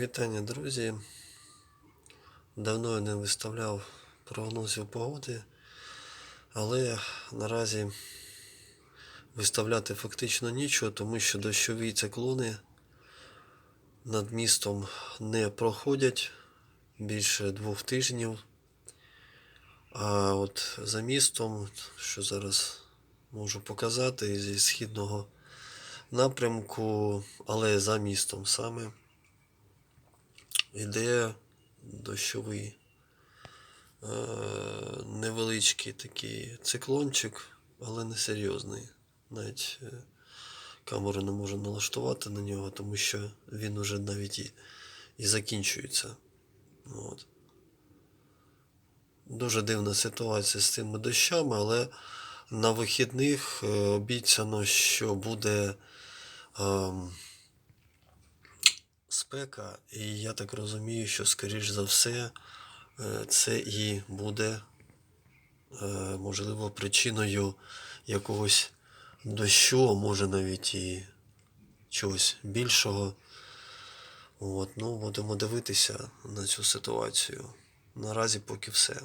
Вітання, друзі. Давно я не виставляв прогнозів погоди, але наразі виставляти фактично нічого, тому що дощові циклони над містом не проходять більше двох тижнів. А от за містом, що зараз можу показати, зі східного напрямку, але за містом саме іде дощовий е, невеличкий такий циклончик, але не серйозний. Навіть е, камеру не можу налаштувати на нього, тому що він уже навіть і, і закінчується. От. Дуже дивна ситуація з цими дощами, але на вихідних е, обіцяно, що буде. ем, спека, і я так розумію, що, скоріш за все, е, це і буде, е, можливо, причиною якогось дощу, може навіть і чогось більшого. От, ну, будемо дивитися на цю ситуацію. Наразі поки все.